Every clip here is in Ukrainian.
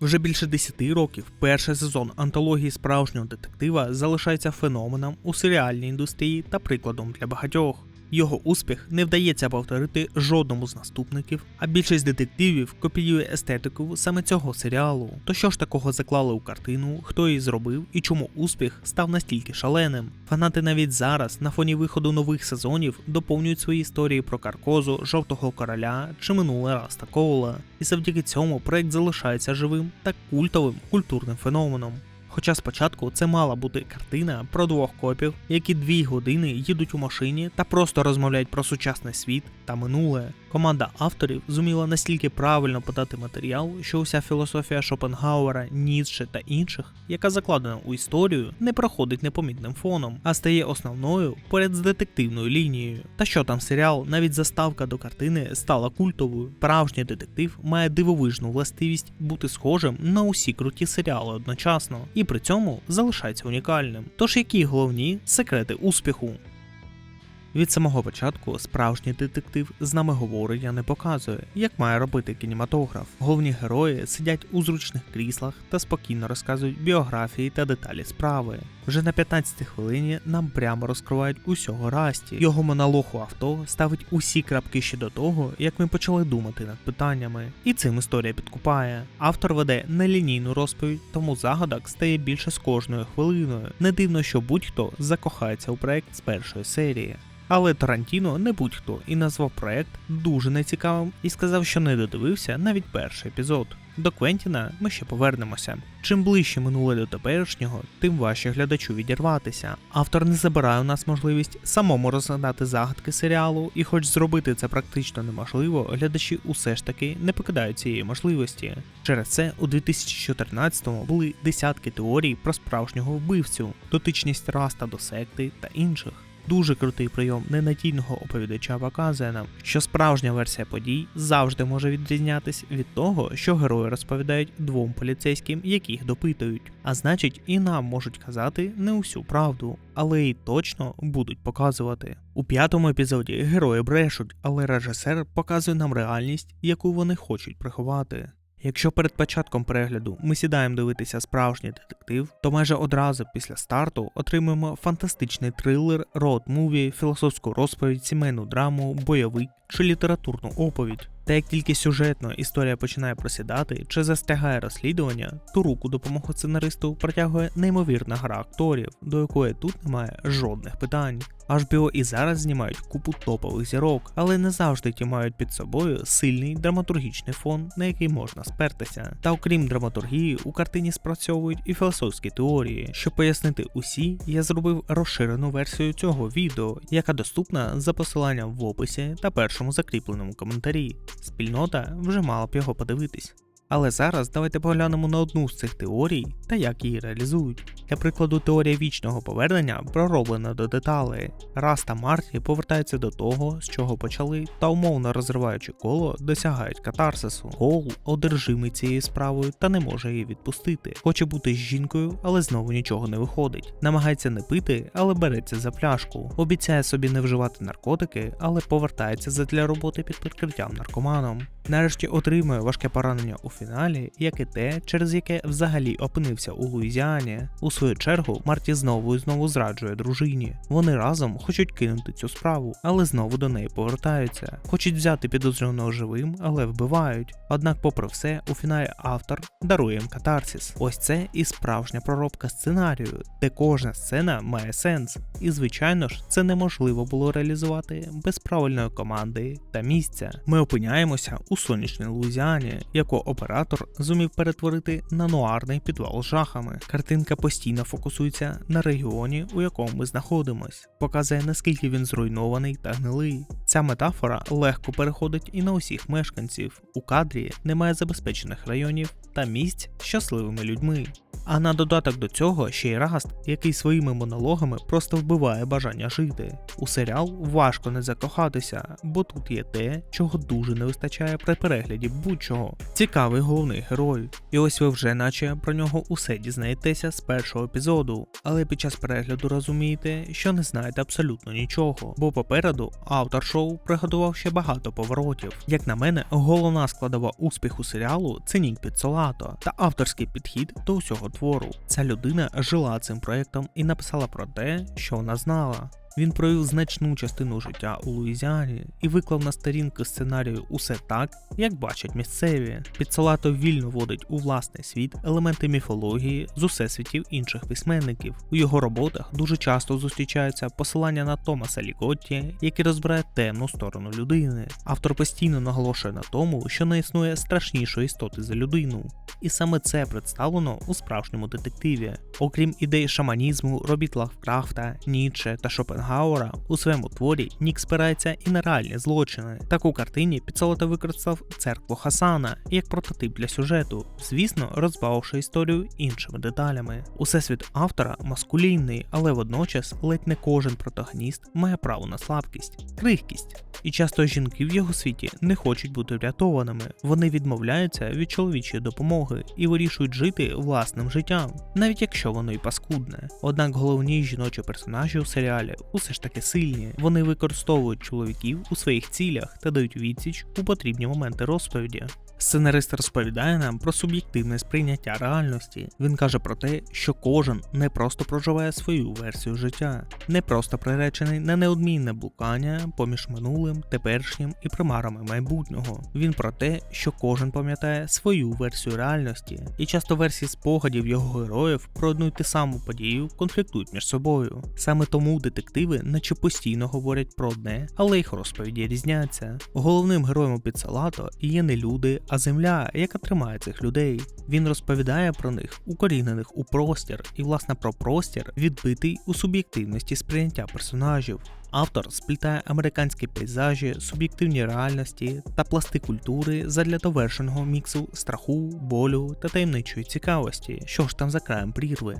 Вже більше 10 років перший сезон антології справжнього детектива залишається феноменом у серіальній індустрії та прикладом для багатьох. Його успіх не вдається повторити жодному з наступників, а більшість детективів копіює естетику саме цього серіалу. То що ж такого заклали у картину, хто її зробив і чому успіх став настільки шаленим? Фанати навіть зараз, на фоні виходу нових сезонів, доповнюють свої історії про Каркозу, Жовтого короля чи минуле Раста Коула. І завдяки цьому проект залишається живим та культовим культурним феноменом. Хоча спочатку це мала бути картина про двох копів, які дві години їдуть у машині та просто розмовляють про сучасний світ та минуле. Команда авторів зуміла настільки правильно подати матеріал, що уся філософія Шопенгауера, Ніцше та інших, яка закладена у історію, не проходить непомітним фоном, а стає основною поряд з детективною лінією. Та що там серіал, навіть заставка до картини стала культовою. Справжній детектив має дивовижну властивість бути схожим на усі круті серіали одночасно, і при цьому залишається унікальним. Тож які головні секрети успіху? Від самого початку справжній детектив з нами говорення не показує, як має робити кінематограф. Головні герої сидять у зручних кріслах та спокійно розказують біографії та деталі справи. Вже на 15-й хвилині нам прямо розкривають усього Расті. Його монолог у авто ставить усі крапки ще до того, як ми почали думати над питаннями. І цим історія підкупає. Автор веде нелінійну розповідь, тому загадок стає більше з кожною хвилиною. Не дивно, що будь-хто закохається у проект з першої серії. Але Тарантіно не будь-хто і назвав проект дуже нецікавим і сказав, що не додивився навіть перший епізод. До Квентіна ми ще повернемося. Чим ближче минуле до теперішнього, тим важче глядачу відірватися. Автор не забирає у нас можливість самому розгадати загадки серіалу, і хоч зробити це практично неможливо, глядачі усе ж таки не покидають цієї можливості. Через це у 2014-му були десятки теорій про справжнього вбивцю, дотичність раста до секти та інших. Дуже крутий прийом ненадійного оповідача показує нам, що справжня версія подій завжди може відрізнятись від того, що герої розповідають двом поліцейським, яких допитують. А значить, і нам можуть казати не усю правду, але й точно будуть показувати. У п'ятому епізоді герої брешуть, але режисер показує нам реальність, яку вони хочуть приховати. Якщо перед початком перегляду ми сідаємо дивитися справжній детектив, то майже одразу після старту отримуємо фантастичний трилер, роуд-муві, філософську розповідь, сімейну драму, бойовик чи літературну оповідь. Та як тільки сюжетно історія починає просідати чи застрягає розслідування, то руку допомогу сценаристу протягує неймовірна гра акторів, до якої тут немає жодних питань. HBO і зараз знімають купу топових зірок, але не завжди ті мають під собою сильний драматургічний фон, на який можна спертися. Та окрім драматургії, у картині спрацьовують і філософські теорії. Щоб пояснити усі, я зробив розширену версію цього відео, яка доступна за посиланням в описі та першому закріпленому коментарі. Спільнота вже мала б його подивитись. Але зараз давайте поглянемо на одну з цих теорій та як її реалізують. Для прикладу, теорія вічного повернення пророблена до деталей. Раз та Марті повертаються до того, з чого почали, та умовно розриваючи коло, досягають катарсису. Кол одержимий цією справою та не може її відпустити. Хоче бути з жінкою, але знову нічого не виходить. Намагається не пити, але береться за пляшку. Обіцяє собі не вживати наркотики, але повертається задля роботи під прикриттям наркоманом. Нарешті отримує важке поранення у фіналі, як і те, через яке взагалі опинився у Луїзіані. У свою чергу Марті знову і знову зраджує дружині. Вони разом хочуть кинути цю справу, але знову до неї повертаються. Хочуть взяти підозрюваного живим, але вбивають. Однак, попри все, у фіналі автор дарує їм катарсіс. Ось це і справжня проробка сценарію, де кожна сцена має сенс. І звичайно ж, це неможливо було реалізувати без правильної команди та місця. Ми опиняємося у сонячній Луїзіані, яку оператор зумів перетворити на нуарний підвал жахами. Картинка постійно фокусується на регіоні, у якому ми знаходимось, показує наскільки він зруйнований та гнилий. Ця метафора легко переходить і на усіх мешканців. У кадрі немає забезпечених районів та місць щасливими людьми. А на додаток до цього ще й Раст, який своїми монологами просто вбиває бажання жити. У серіал важко не закохатися, бо тут є те, чого дуже не вистачає при перегляді будь-чого. Цікавий головний герой. І ось ви вже наче про нього усе дізнаєтеся з першого епізоду, але під час перегляду розумієте, що не знаєте абсолютно нічого, бо попереду автор шоу приготував ще багато поворотів. Як на мене, головна складова успіху серіалу це Нік Піццолато та авторський підхід до усього твору. Ця людина жила цим проектом і написала про те, що вона знала. Він провів значну частину життя у Луїзіані і виклав на сторінки сценарію усе так, як бачать місцеві. Підсалато вільно водить у власний світ елементи міфології з усесвітів інших письменників. У його роботах дуже часто зустрічаються посилання на Томаса Ліготті, який розбирає темну сторону людини. Автор постійно наголошує на тому, що не існує страшнішої істоти за людину. І саме це представлено у справжньому детективі. Окрім ідей шаманізму, робіт Лавкрафта, Ніче та Шопенгауера, у своєму творі Нік спирається і на реальні злочини. Так у картині Піцолота використав церкву Хасана як прототип для сюжету, звісно, розбавивши історію іншими деталями. Усесвіт автора маскулінний, але водночас ледь не кожен протагоніст має право на слабкість, крихкість. І часто жінки в його світі не хочуть бути врятованими. Вони відмовляються від чоловічої допомоги і вирішують жити власним життям, навіть якщо воно і паскудне. Однак головні жіночі персонажі у серіалі усе ж таки сильні. Вони використовують чоловіків у своїх цілях та дають відсіч у потрібні моменти розповіді. Сценарист розповідає нам про суб'єктивне сприйняття реальності. Він каже про те, що кожен не просто проживає свою версію життя, не просто приречений на неодмінне блукання поміж минулим, теперішнім і примарами майбутнього. Він про те, що кожен пам'ятає свою версію реальності, і часто версії спогадів його героїв про одну й ту саму подію конфліктують між собою. Саме тому детективи, наче постійно говорять про одне, але їх розповіді різняться. Головним героєм у Піцалато є не люди, а земля, яка тримає цих людей. Він розповідає про них, укорінених у простір, і власне про простір відбитий у суб'єктивності сприйняття персонажів. Автор сплітає американські пейзажі, суб'єктивні реальності та пласти культури задля довершеного міксу страху, болю та таємничої цікавості, що ж там за краєм прірви.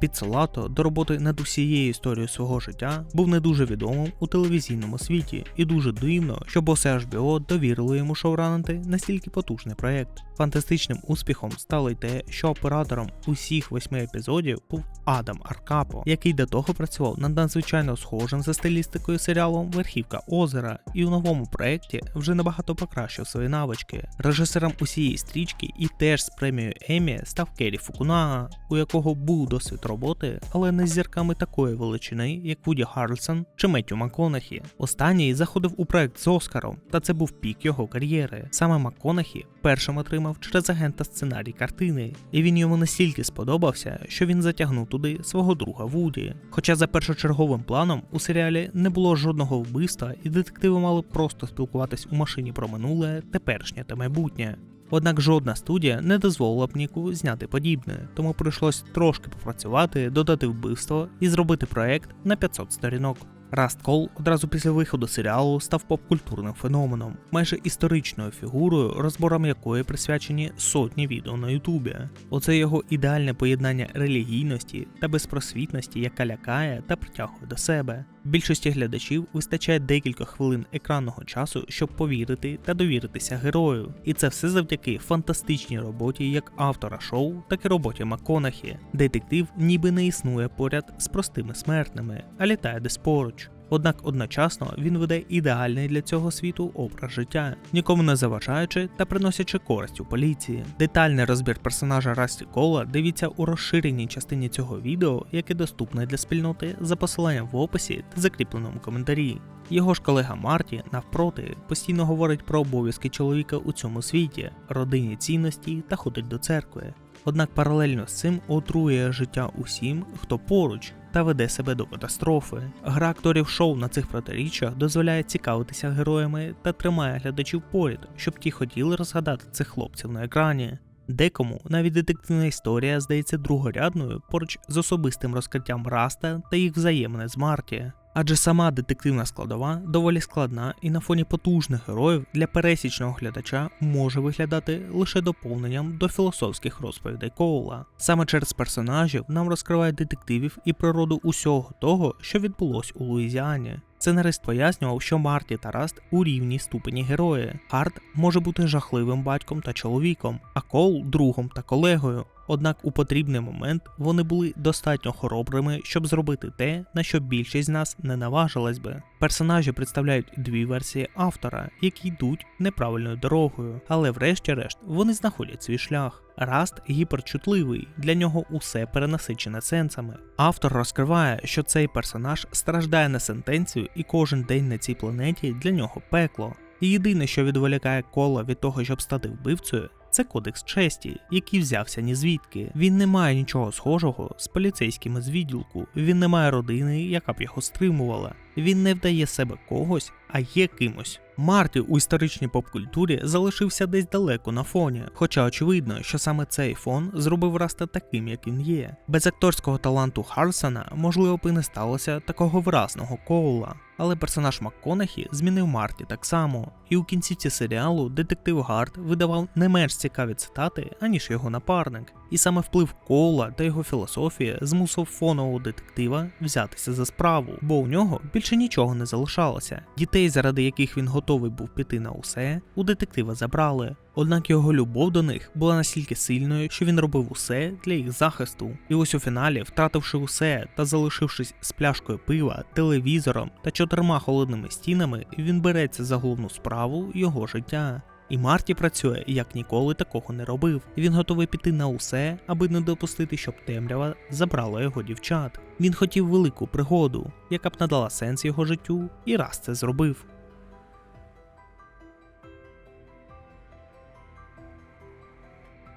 Піццолато до роботи над усією історією свого життя був не дуже відомим у телевізійному світі, і дуже дивно, що боси HBO довірили йому шоуранити настільки потужний проєкт. Фантастичним успіхом стало й те, що оператором усіх восьми епізодів був Адам Аркапо, який до того працював над надзвичайно схожим за стилістикою серіалом Верхівка озера, і у новому проєкті вже набагато покращив свої навички. Режисером усієї стрічки і теж з премією Емі став Керрі Фукунага, у якого був досвід роботи, але не з зірками такої величини, як Вуді Харрельсон чи Меттю МакКонахі. Останній заходив у проект з Оскаром, та це був пік його кар'єри. Саме МакКонахі першим отримав через агента сценарій картини, і він йому настільки сподобався, що він затягнув туди свого друга Вуді. Хоча за першочерговим планом у серіалі не було жодного вбивства, і детективи мали просто спілкуватись у машині про минуле, теперішнє та майбутнє. Однак жодна студія не дозволила б Ніку зняти подібне, тому прийшлось трошки попрацювати, додати вбивство і зробити проект на 500 сторінок. Раст Кол одразу після виходу серіалу став попкультурним феноменом, майже історичною фігурою, розборам якої присвячені сотні відео на Ютубі. Оце його ідеальне поєднання релігійності та безпросвітності, яка лякає та притягує до себе. Більшості глядачів вистачає декілька хвилин екранного часу, щоб повірити та довіритися герою. І це все завдяки фантастичній роботі як автора шоу, так і роботі МакКонахі. Детектив ніби не існує поряд з простими смертними, а літає десь поруч. Однак одночасно він веде ідеальний для цього світу образ життя, нікому не заважаючи та приносячи користь у поліції. Детальний розбір персонажа Расті Кола дивіться у розширеній частині цього відео, яке доступне для спільноти за посиланням в описі та закріпленому коментарі. Його ж колега Марті, навпроти, постійно говорить про обов'язки чоловіка у цьому світі, родинні цінності та ходить до церкви. Однак паралельно з цим отрує життя усім, хто поруч, та веде себе до катастрофи. Гра акторів шоу на цих протиріччях дозволяє цікавитися героями та тримає глядачів поряд, щоб ті хотіли розгадати цих хлопців на екрані. Декому навіть детективна історія здається другорядною поруч з особистим розкриттям Раста та їх взаємне з Марті. Адже сама детективна складова доволі складна і на фоні потужних героїв для пересічного глядача може виглядати лише доповненням до філософських розповідей Коула. Саме через персонажів нам розкривають детективів і природу усього того, що відбулось у Луїзіані. Сценарист пояснював, що Марті та Раст у рівній ступені герої. Харт може бути жахливим батьком та чоловіком, а Коул другом та колегою. Однак у потрібний момент вони були достатньо хоробрими, щоб зробити те, на що більшість з нас не наважилась би. Персонажі представляють дві версії автора, які йдуть неправильною дорогою, але врешті-решт вони знаходять свій шлях. Раст гіперчутливий, для нього усе перенасичене сенсами. Автор розкриває, що цей персонаж страждає на сентенцію, і кожен день на цій планеті для нього пекло. І єдине, що відволікає кола від того, щоб стати вбивцею, це кодекс честі, який взявся ні звідки. Він не має нічого схожого з поліцейськими з відділку. Він не має родини, яка б його стримувала. Він не вдає себе когось, а є кимось. Марті у історичній попкультурі залишився десь далеко на фоні, хоча очевидно, що саме цей фон зробив Раста таким, як він є. Без акторського таланту Харсона можливо б і не сталося такого виразного коула. Але персонаж МакКонахі змінив Марті так само, і у кінцівці серіалу детектив Гард видавав не менш цікаві цитати, аніж його напарник. І саме вплив Коула та його філософія змусив фонового детектива взятися за справу, бо у нього більше нічого не залишалося. Дітей, заради яких він готовий був піти на усе, у детектива забрали. Однак його любов до них була настільки сильною, що він робив усе для їх захисту. І ось у фіналі, втративши усе та залишившись з пляшкою пива, телевізором та чотирма холодними стінами, він береться за головну справу його життя. І Марті працює як ніколи такого не робив. Він готовий піти на усе, аби не допустити, щоб темрява забрала його дівчат. Він хотів велику пригоду, яка б надала сенс його життю, і раз це зробив.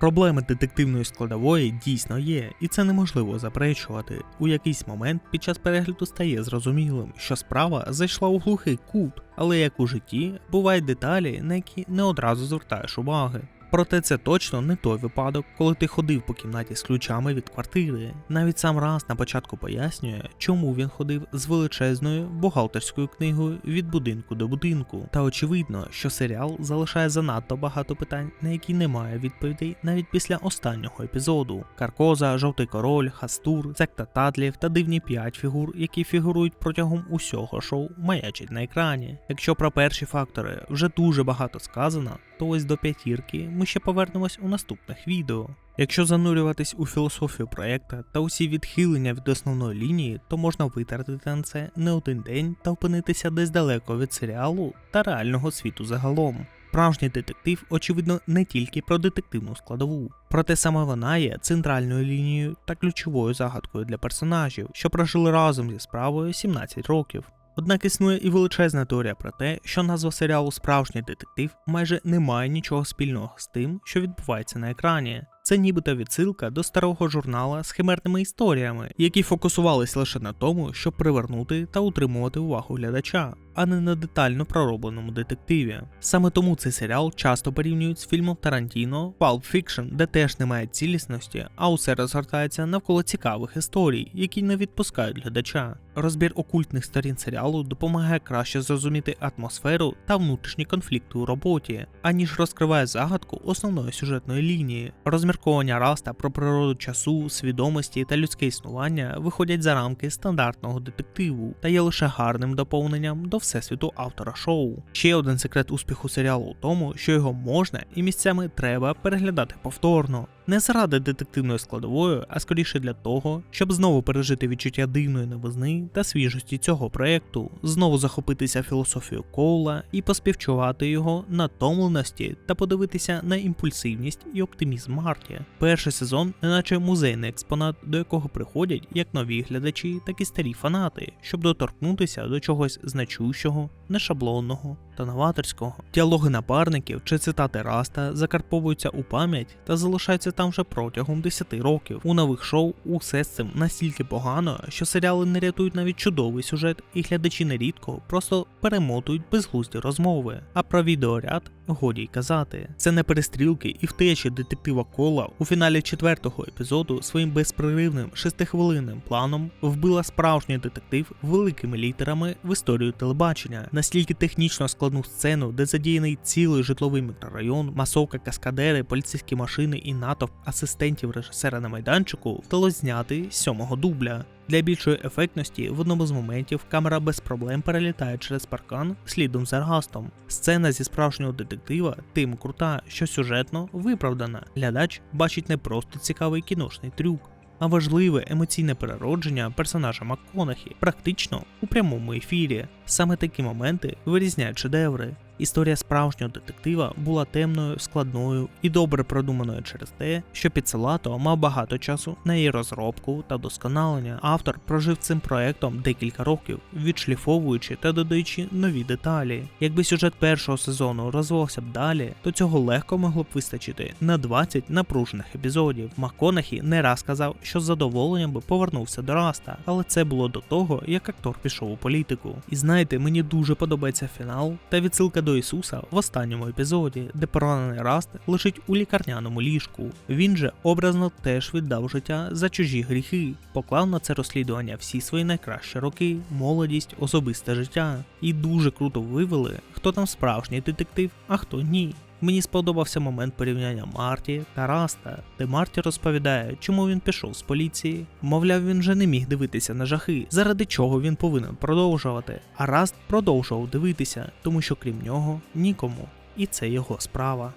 Проблеми детективної складової дійсно є, і це неможливо заперечувати. У якийсь момент під час перегляду стає зрозумілим, що справа зайшла у глухий кут, але як у житті бувають деталі, на які не одразу звертаєш уваги. Проте це точно не той випадок, коли ти ходив по кімнаті з ключами від квартири. Навіть сам раз на початку пояснює, чому він ходив з величезною бухгалтерською книгою від будинку до будинку. Та очевидно, що серіал залишає занадто багато питань, на які немає відповідей навіть після останнього епізоду. Каркоза, жовтий король, Хастур, секта Тадлів та дивні п'ять фігур, які фігурують протягом усього шоу, маячать на екрані. Якщо про перші фактори вже дуже багато сказано, ось до п'ятірки ми ще повернемось у наступних відео. Якщо занурюватись у філософію проєкта та усі відхилення від основної лінії, то можна витратити на це не один день та опинитися десь далеко від серіалу та реального світу загалом. Справжній детектив, очевидно, не тільки про детективну складову, проте саме вона є центральною лінією та ключовою загадкою для персонажів, що прожили разом зі справою 17 років. Однак існує і величезна теорія про те, що назва серіалу Справжній детектив майже не має нічого спільного з тим, що відбувається на екрані. Це нібито відсилка до старого журнала з химерними історіями, які фокусувались лише на тому, щоб привернути та утримувати увагу глядача, а не на детально проробленому детективі. Саме тому цей серіал часто порівнюють з фільмом Тарантіно Pulp Fiction, де теж немає цілісності, а усе розгортається навколо цікавих історій, які не відпускають глядача. Розбір окультних сторін серіалу допомагає краще зрозуміти атмосферу та внутрішні конфлікти у роботі, аніж розкриває загадку основної сюжетної лінії. Розмірковання Раста про природу часу, свідомості та людське існування виходять за рамки стандартного детективу та є лише гарним доповненням до всесвіту автора шоу. Ще один секрет успіху серіалу у тому, що його можна і місцями треба переглядати повторно. Не заради детективної складової, а скоріше для того, щоб знову пережити відчуття дивної новизни та свіжості цього проєкту, знову захопитися філософією Коула і поспівчувати його натомленості та подивитися на імпульсивність і оптимізм Марті. Перший сезон, неначе музейний експонат, до якого приходять як нові глядачі, так і старі фанати, щоб доторкнутися до чогось значущого, нешаблонного та новаторського. Діалоги напарників чи цитати Раста закарповуються у пам'ять та залишаються там вже протягом 10 років. У нових шоу усе з цим настільки погано, що серіали не рятують навіть чудовий сюжет, і глядачі нерідко просто перемотують безглузді розмови. А про відеоряд годі й казати. Це не перестрілки і втечі детектива Кола у фіналі четвертого епізоду своїм безпреривним шестихвилинним планом вбила справжній детектив великими літерами в історію телебачення. Настільки технічно складну сцену, де задіяний цілий житловий мікрорайон, масовка каскадери, поліцейські машини і натовп асистентів режисера на майданчику вдалося зняти сьомого дубля. Для більшої ефектності в одному з моментів камера без проблем перелітає через паркан слідом за Растом. Сцена зі справжнього детектива тим крута, що сюжетно виправдана. Глядач бачить не просто цікавий кіношний трюк, а важливе емоційне переродження персонажа МакКонахі практично у прямому ефірі. Саме такі моменти вирізняють шедеври. Історія справжнього детектива була темною, складною і добре продуманою через те, що Піцелато мав багато часу на її розробку та досконалення. Автор прожив цим проектом декілька років, відшліфовуючи та додаючи нові деталі. Якби сюжет першого сезону розвивався б далі, то цього легко могло б вистачити на 20 напружених епізодів. МакКонахі не раз казав, що з задоволенням би повернувся до Раста, але це було до того, як актор пішов у політику. І знаєте, мені дуже подобається фінал та відсилка до Ісуса в останньому епізоді, де поранений Раст лежить у лікарняному ліжку. Він же образно теж віддав життя за чужі гріхи, поклав на це розслідування всі свої найкращі роки, молодість, особисте життя. І дуже круто вивели, хто там справжній детектив, а хто ні. Мені сподобався момент порівняння Марті та Раста, де Марті розповідає, чому він пішов з поліції. Мовляв, він вже не міг дивитися на жахи, заради чого він повинен продовжувати. А Раст продовжував дивитися, тому що крім нього нікому. І це його справа.